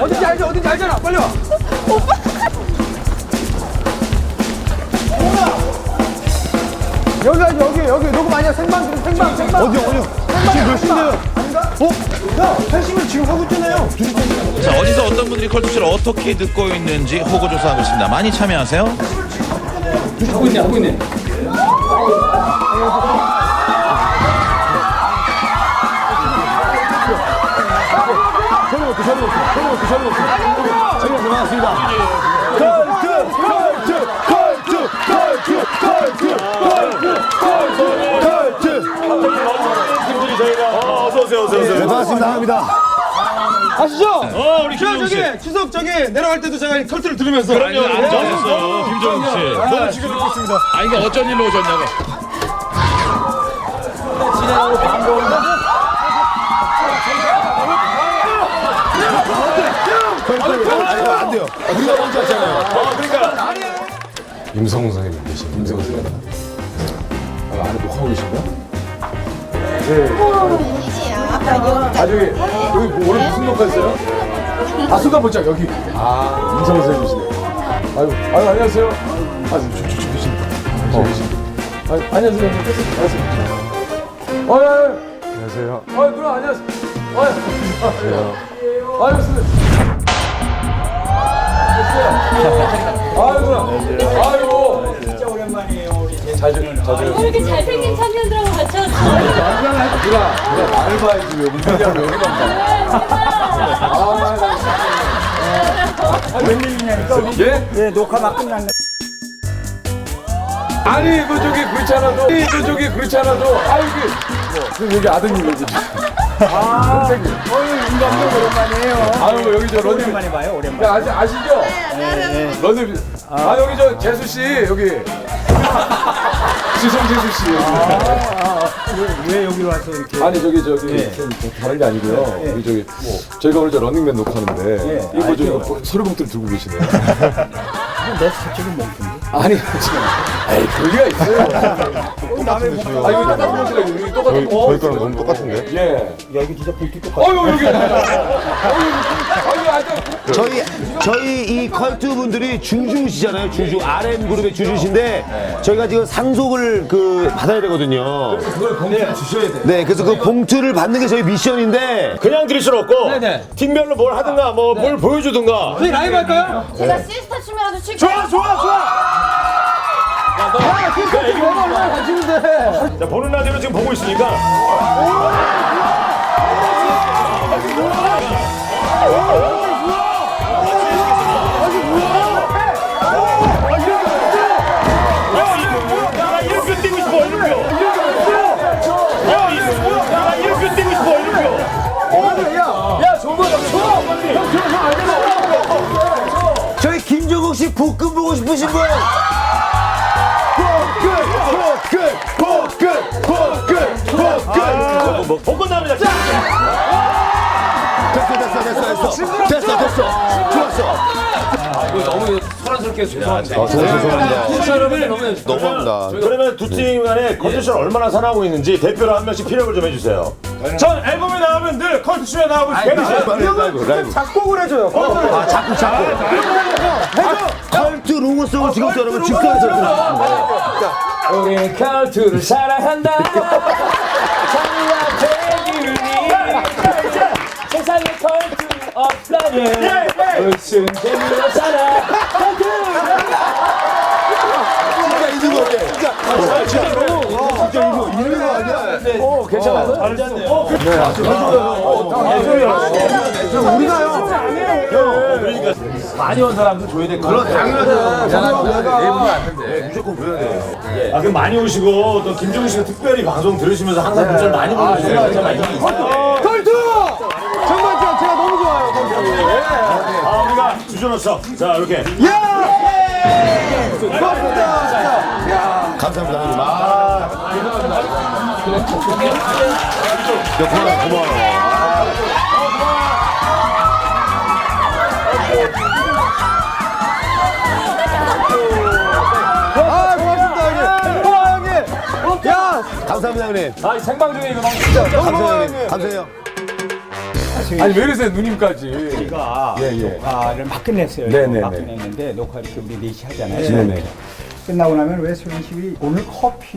어딘지 알지? 어딘지 알잖아. 빨리 와. 여기 아니 여기 여기 녹음 아니야 생방 지금 생방 생방 어디 어디 지금 몇 시인데요? 아닌가? 어? 야 회식을 지금 하고 있잖아요 자, 어디서 어떤 분들이 컬투쇼를 어떻게 듣고 있는지 호구 조사하고 있습니다. 많이 참여하세요. 하고 있네 하고 있네 먹고 저리 먹고 저리 먹고 저리 먹고 저리 먹고 반갑습니다. 컬트 컬트 컬트 컬트 컬트 컬트 컬트. 어서 오세요, 어서 오세요. 네, 반갑습니다. 합니다. 아시죠? 어, 우리 저 김정우 씨. 저기 추석 저기 내려갈 때도 제가 이 컬트를 들으면서. 그럼요, 안 좋아하셨어요, 김정우 씨. 너무 지금 듣고 있습니다. 아, 이게 어쩐 일로 오셨냐고. 안 돼요 우리가 먼저 하잖아요 임성훈 선생님 계신 임성훈 선생님. 아, 안에 녹화하고 계신가? 아 저기 여기 뭐 오늘 무슨 녹화 했어요? 아 수다 보자 여기. 아 임성훈 선생님이시네. 아유 아유 안녕하세요. 아 저, 저, 저, 계십니다. 저 계십니다. 아 안녕하세요. 안녕하세요. 어, 예, 예. 안녕하세요. 아 누나 안녕하세요. 아, 안녕하세요. 아유 선생님. 누나. 아이고. 진짜 오랜만이에요 우리. 자주 자주. 이렇게 잘생긴 청년들하고 같이 왔어요. 누나 누나 나를 봐야지 왜 문제냐고 여기만 봐. 예? 네 녹화 막 끝났네 아니 그 저기 그렇지 않아도 아니 그 저기 그렇지 않아도 아유 그 뭐, 여기 아드님 여기 아 선생님. 어유 윤감독 오랜만이에요. 아유 여기 저 러닝 오랜만에 봐요 오랜만에. 야 아시, 아시죠? 네, 러닝 아. 여기 저 재수 씨 여기. 지성 재수 씨. 여기. 왜 여기로 와서 이렇게? 아니 저기 저기 좀 다른 게 아니고요. 우리 저기 뭐 저희가 오늘 저 러닝맨 녹화하는데 이거 저기 소리 봉투를 들고 계시네요. 내 사적인 멍청이 아니 지금 에이 그럴 리가 있어요 남의 목아 이거 똑같은 옷이라 여기 똑같은 거 저희 거랑 너무 똑같은데? 예. 야 이거 진짜 불기 똑같아 어유 여기. 어유 저희 저희 이 컬트 분들이 주주시잖아요 주주 RM 그룹의 주주신데 저희가 지금 상속을 그 받아야 되거든요 그걸 봉투 주셔야 돼. 네 그래서 그 봉투를 받는 게 저희 미션인데 그냥 드릴 수는 없고, 네네. 팀별로 뭘 하든가, 뭐, 뭘 보여주든가. 저희 라이브 할까요? 제가 시스타 춤이라도 칠게요. 좋아 좋아 좋아 야 킹커트 내가 얼마나 관심인데 자, 보는 라디오는 지금 보고 있으니까. 싶으신 분 복근, 복근, 복근, 복근. 뭐, 복권 나옵니다. 됐어 됐어 됐어 됐어 됐어 됐어 좋았어 너무 소란스럽게 죄송합니다. 아, 정말 죄송합니다. 사람을 너무합니다. 그러면 두 팀 간에 컨디션 얼마나 사나고 있는지 대표로 한 명씩 피력을 좀 해주세요. 전 앨범에 나오면 늘 컬투쇼에 나오고 있어요. 작곡을 해줘요 아 자꾸 자꾸 컬트 로고송을 지금부터 여러분 직관해서 들었습니다 우리 칼투를 사랑한다. 장미와 대기를 세상에 칼투 없다면 무슨 재미로 살아. 진짜 있는 거지 진짜. 아, 진짜 너무 진짜 이거 있는 거 아니야. 어, 괜찮아요? 잘했네요. 많이 온 사람들 줘야 될 거예요. 아, 그럼 많이 오시고 또 김종우 씨가 특별히 방송 들으시면서 항상 문자를 많이 보내주세요. 컬투 정말 제가, 제가 너무 좋아요. 아, 우리가 주저로서. 자 이렇게. 감사합니다. 형님 아 고마워 고마워 감사합니다 형님 아, 이 생방 중에 이거 너무 감사해요 형님 감사해요 아니 왜 이러세요 누님까지 우리가 예, 예. 녹화를 막 끝냈어요. 네네네. 막 끝냈는데 녹화 이렇게 우리 넷이 하잖아요. 네네. 끝나고 나면 왜 수민 씨 오늘 커피